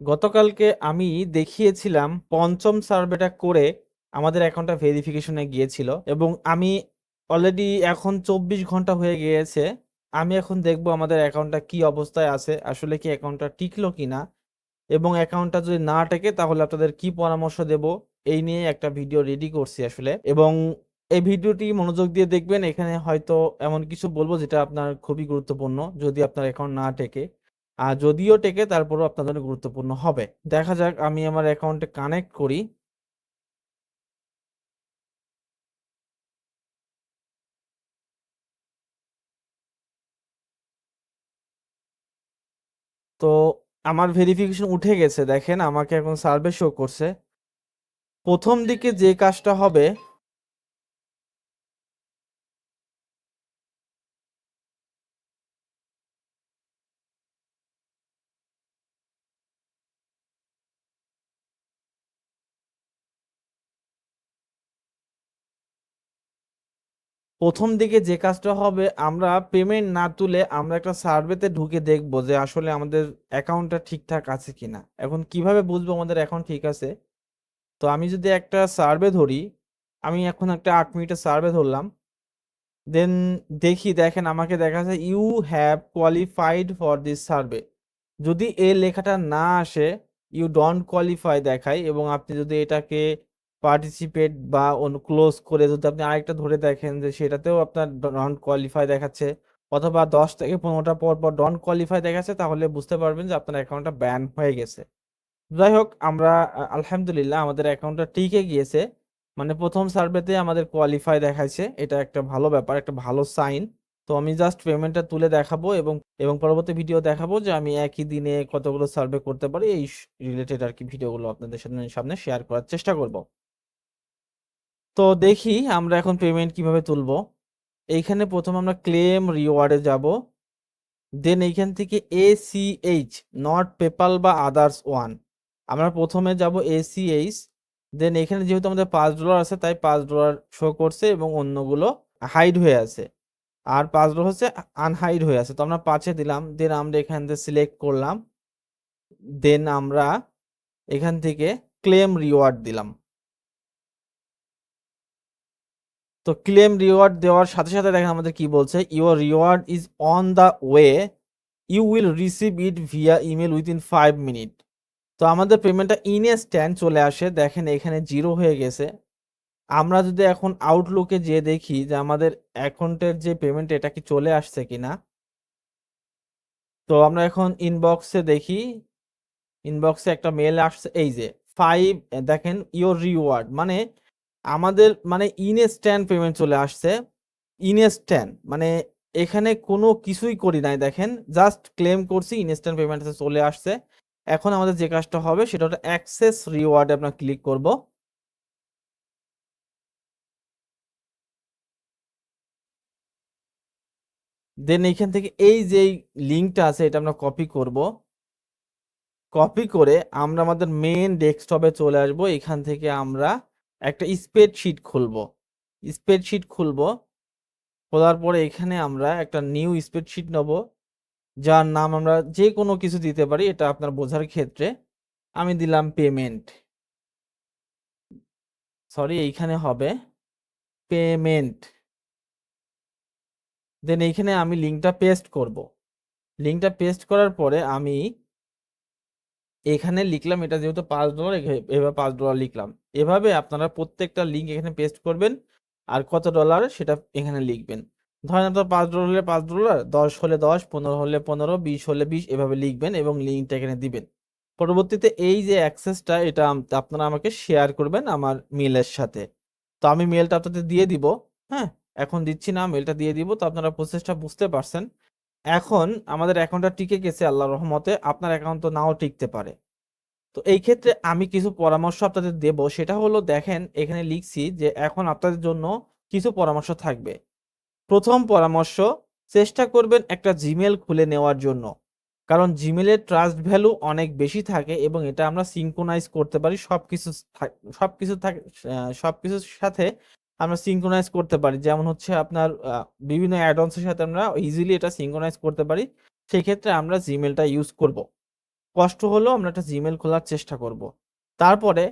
গতকালকে আমি দেখিয়েছিলাম পঞ্চম সার্ভেটা করে আমাদের অ্যাকাউন্টটা ভেরিফিকেশনে গিয়েছিল এবং আমি অলরেডি এখন চব্বিশ ঘণ্টা হয়ে গিয়েছে। আমি এখন দেখব আমাদের অ্যাকাউন্টটা কি অবস্থায় আছে, আসলে কি অ্যাকাউন্টটা টিকলো কি না এবং অ্যাকাউন্টটা যদি না টেকে তাহলে আপনাদের কি পরামর্শ দেব এই নিয়ে একটা ভিডিও রেডি করছি আসলে এবং এই ভিডিওটি মনোযোগ দিয়ে দেখবেন। এখানে হয়তো এমন কিছু বলব যেটা আপনার খুবই গুরুত্বপূর্ণ যদি আপনার অ্যাকাউন্ট না টেকে। আর যদিও টেকে, তারপরও আপনার জন্য গুরুত্বপূর্ণ হবে। দেখা যাক, আমি আমার অ্যাকাউন্টে কানেক্ট করি। তো আমার ভেরিফিকেশন উঠে গেছে, দেখেন, আমাকে এখন সার্ভে শো করছে। প্রথম দিকে যে কাজটা হবে প্রথম দিকে যে কাজটা হবে, আমরা পেমেন্ট না তুলে আমরা একটা সার্ভেতে ঢুকে দেখব যে আসলে আমাদের অ্যাকাউন্টটা ঠিকঠাক আছে কিনা। এখন কীভাবে বুঝব আমাদের অ্যাকাউন্ট ঠিক আছে? তো আমি যদি একটা সার্ভে ধরি, আমি এখন একটা আট মিনিটের সার্ভে ধরলাম। দেন দেখি, দেখেন আমাকে দেখা যায় you have qualified for this survey যদি এ লেখাটা না আসে ইউ ডোন্ট কোয়ালিফাই দেখায় এবং আপনি যদি এটাকে পার্টিসিপেট বা ক্লোজ করে যদি আপনি আরেকটা ধরে দেখেন যে সেটাতেও আপনার ডন কোয়ালিফাই দেখাচ্ছে। অথবা দশ থেকে পনেরোটা পর পর ডন কোয়ালিফাই দেখাচ্ছে, তাহলে বুঝতে পারবেন যে আপনার অ্যাকাউন্টটা ব্যান হয়ে গেছে। যাই হোক, আমরা আলহামদুলিল্লাহ আমাদের অ্যাকাউন্টটা টিকে গিয়েছে। মানে প্রথম সার্ভেতে আমাদের কোয়ালিফাই দেখাইছে। এটা একটা ভালো ব্যাপার, একটা ভালো সাইন তো আমি জাস্ট পেমেন্টটা তুলে দেখাবো এবং এবং পরবর্তী ভিডিও দেখাবো যে আমি একই দিনে কতগুলো সার্ভে করতে পারি। এই রিলেটেড আর কি ভিডিওগুলো আপনাদের সামনে সামনে শেয়ার করার চেষ্টা করব। তো দেখি আমরা এখন পেমেন্ট কীভাবে তুলবো। এইখানে প্রথম আমরা ক্লেম রিওয়ার্ডে যাব। দেন এইখান থেকে A C H not PayPal বা আদার্স ওয়ান আমরা প্রথমে যাব এ সি এইচ দেন এখানে যেহেতু আমাদের পাঁচ ডলার আছে, তাই পাঁচ ডলার শো করছে এবং অন্যগুলো হাইড হয়ে আছে। আর পাঁচ ডলার হচ্ছে আনহাইড হয়ে আছে, তো আমরা পাঁচে দিলাম। দেন আমরা এখান থেকে সিলেক্ট করলাম। দেন আমরা এখান থেকে ক্লেম রিওয়ার্ড দিলাম। তো ক্লেম রিওয়ার্ড দেওয়ার সাথে সাথে দেখেন আমাদের কি বলছে your reward is on the way you will receive it via email within five minute তো আমাদের পেমেন্টটা ইন এ স্ট্যান্ড চলে আসে। দেখেন এখানে জিরো হয়ে গেছে। আমরা যদি এখন আউটলুকে যেয়ে দেখি যে আমাদের অ্যাকাউন্টের যে পেমেন্ট এটা কি চলে আসছে কিনা? তো আমরা এখন ইনবক্সে দেখি। ইনবক্সে একটা মেল আসছে, এই যে ফাইভ দেখেন ইওর রিওয়ার্ড মানে আমাদের মানে ইনস্ট্যান্ট পেমেন্ট চলে আসছে। ইনস্ট্যান্ট মানে এখানে কোনো কিছুই করি নাই, দেখেন। জাস্ট ক্লেম করছি ইনস্ট্যান্ট পেমেন্ট চলে আসছে। এখন আমাদের যে কাজটা হবে, সেটা হলো অ্যাক্সেস রিওয়ার্ডে আমরা ক্লিক করব। দেন এইখান থেকে এই যে লিঙ্কটা আছে, এটা আমরা কপি করব। কপি করে আমরা আমাদের মেন ডেস্কটপে চলে আসব। এখান থেকে আমরা একটা স্প্রেডশিট খুলব। স্প্রেডশিট খুলব, খোলার পরে এখানে আমরা একটা নিউ স্প্রেডশিট নেব। যার নাম আমরা যে কোনো কিছু দিতে পারি, এটা আপনার বোঝার ক্ষেত্রে আমি দিলাম পেমেন্ট সরি এইখানে হবে পেমেন্ট দেন এইখানে আমি লিঙ্কটা পেস্ট করব। লিঙ্কটা পেস্ট করার পরে আমি এখানে লিখলাম, এটা যেহেতু পাঁচ ডলার এভাবে পাঁচ ডলার লিখলাম। এভাবে আপনারা প্রত্যেকটা লিঙ্ক এখানে পেস্ট করবেন, আর কত ডলার সেটা এখানে লিখবেন। ধরেন আপনার পাঁচ ডলার হলে পাঁচ ডলার দশ হলে দশ, পনেরো হলে পনেরো, বিশ হলে বিশ, এভাবে লিখবেন এবং লিঙ্কটা এখানে দিবেন। পরবর্তীতে এই যে অ্যাক্সেসটা এটা আপনারা আমাকে শেয়ার করবেন আমার মেলের সাথে। তো আমি মেলটা আপনাদের দিয়ে দিব হ্যাঁ? এখন দিচ্ছি না মেলটা দিয়ে দিব, তো আপনারা প্রসেসটা বুঝতে পারছেন। এখন আমাদের অ্যাকাউন্টটা টিকে গেছে, আল্লাহর রহমতে। আপনার অ্যাকাউন্ট তো নাও টিকতে পারে। তো এই ক্ষেত্রে আমি কিছু পরামর্শ আপনাদের দেব। সেটা হলো, দেখেন, এখানে লিখছি যে, এখন আপনাদের জন্য কিছু পরামর্শ থাকবে। প্রথম পরামর্শ, চেষ্টা করবেন একটা জিমেল খুলে নেওয়ার জন্য। কারণ জিমেলের ট্রাস্ট ভ্যালু অনেক বেশি থাকে এবং এটা আমরা সিঙ্কোনাইজ করতে পারি। সব কিছু থাক- সবকিছু থাকে সব কিছুর সাথে আমরা সিঙ্ক্রোনাইজ করতে পারি। যেমন হচ্ছে আপনার বিভিন্ন অ্যাডঅনসের সাথে আমরা ইজিলি এটা সিঙ্ক্রোনাইজ করতে পারি। সেই ক্ষেত্রে আমরা জিমেলটা ইউজ করব। কষ্ট হলেও আমরা একটা জিমেল খোলার চেষ্টা করব। তারপরে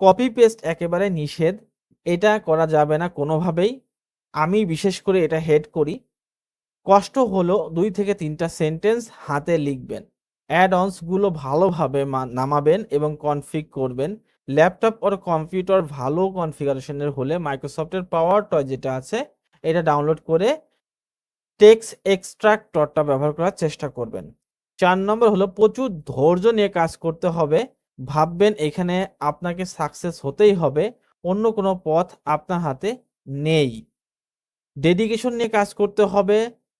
কপি পেস্ট একেবারে নিষেধ। এটা করা যাবে না কোনোভাবেই। আমি বিশেষ করে এটা হেড করি। কষ্ট হলো দুই থেকে তিনটা সেন্টেন্স হাতে লিখবেন। অ্যাড অনসগুলো ভালোভাবে নামাবেন এবং কনফিগ করবেন। ল্যাপটপ ওর কম্পিউটার ভালো কনফিগারেশনের হলে মাইক্রোসফটের পাওয়ার টয় যেটা আছে, এটা ডাউনলোড করে টেক্স এক্সট্রাক্টরটা ব্যবহার করার চেষ্টা করবেন। চার নম্বর হলো প্রচুর ধৈর্য নিয়ে কাজ করতে হবে। ভাববেন এখানে আপনাকে সাকসেস হতেই হবে, অন্য কোনো পথ আপনার হাতে নেই। ডেডিকেশন নিয়ে কাজ করতে হবে,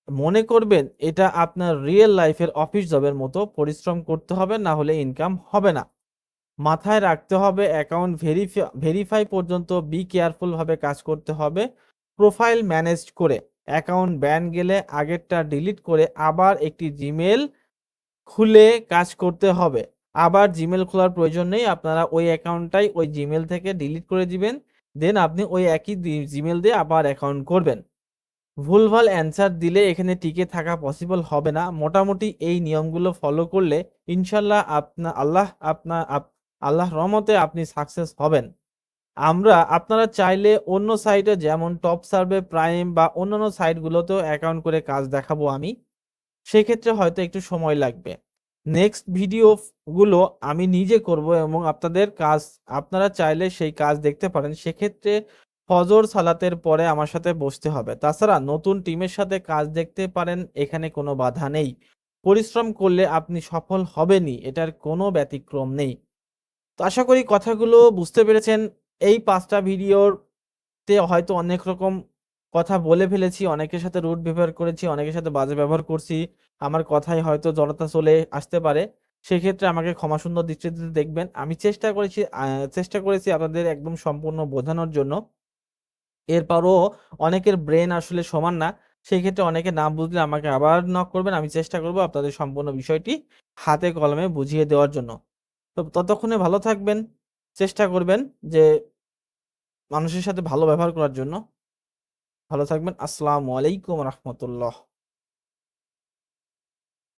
মনে করবেন এটা আপনার রিয়েল লাইফের অফিস জবের মতো পরিশ্রম করতে হবে, না হলে ইনকাম হবে না। মাথায় রাখতে হবে অ্যাকাউন্ট ভেরিফাই ভেরিফাই পর্যন্ত বি কেয়ারফুলভাবে কাজ করতে হবে প্রোফাইল ম্যানেজ করে অ্যাকাউন্ট ব্যান গেলে আগেরটা ডিলিট করে আবার একটি জিমেল খুলে কাজ করতে হবে। আবার জিমেল খোলার প্রয়োজন নেই, আপনারা ওই অ্যাকাউন্টটাই ওই জিমেল থেকে ডিলিট করে দিবেন দেন আপনি ওই একই জিমেল দিয়ে আবার অ্যাকাউন্ট করবেন। ভুলভাল অ্যান্সার দিলে এখানে টিকে থাকা পসিবল হবে না। মোটামুটি এই নিয়মগুলো ফলো করলে ইনশাল্লাহ আপনা, আল্লাহ আপনা, আপ- আল্লাহ রহমতে আপনি সাকসেস হবেন। আমরা আপনারা চাইলে অন্য সাইটে যেমন টপ সার্ভে প্রাইম বা অন্যান্য সাইটগুলোতেও অ্যাকাউন্ট করে কাজ দেখাবো আমি। সেক্ষেত্রে হয়তো একটু সময় লাগবে। নেক্সট ভিডিও গুলো আমি নিজে করব এবং আপনাদের কাজ, আপনারা চাইলে সেই কাজ দেখতে পারেন। সেক্ষেত্রে ফজর সালাতের পরে আমার সাথে বসতে হবে। তাছাড়া নতুন টিমের সাথে কাজ দেখতে পারেন, এখানে কোনো বাধা নেই। পরিশ্রম করলে আপনি সফল হবেনই, এটার কোনো ব্যতিক্রম নেই। তো আশা করি কথাগুলো বুঝতে পেরেছেন। এই পাঁচটা ভিডিওতে হয়তো অনেক রকম কথা বলে ফেলেছি, অনেকের সাথে রুট ব্যবহার করেছি, অনেকের সাথে বাজে ব্যবহার করছি। আমার কথায় হয়তো জড়তা চলে আসতে পারে। সেক্ষেত্রে আমাকে ক্ষমা সুন্দর দৃষ্টিতে দেখবেন। আমি চেষ্টা করেছি চেষ্টা করেছি আপনাদের একদম সম্পূর্ণ বোঝানোর জন্য। এরপরও অনেকের ব্রেন আসলে সমান না। সেই ক্ষেত্রে অনেকে না বুঝলে আমাকে আবার নক করবেন। আমি চেষ্টা করব আপনাদের সম্পূর্ণ বিষয়টি হাতে কলমে বুঝিয়ে দেওয়ার জন্য। তো ততক্ষণে ভালো থাকবেন, চেষ্টা করবেন যে মানুষের সাথে ভালো ব্যবহার করার জন্য। ভালো থাকবেন, আসসালামু আলাইকুম রহমতুল্লাহ।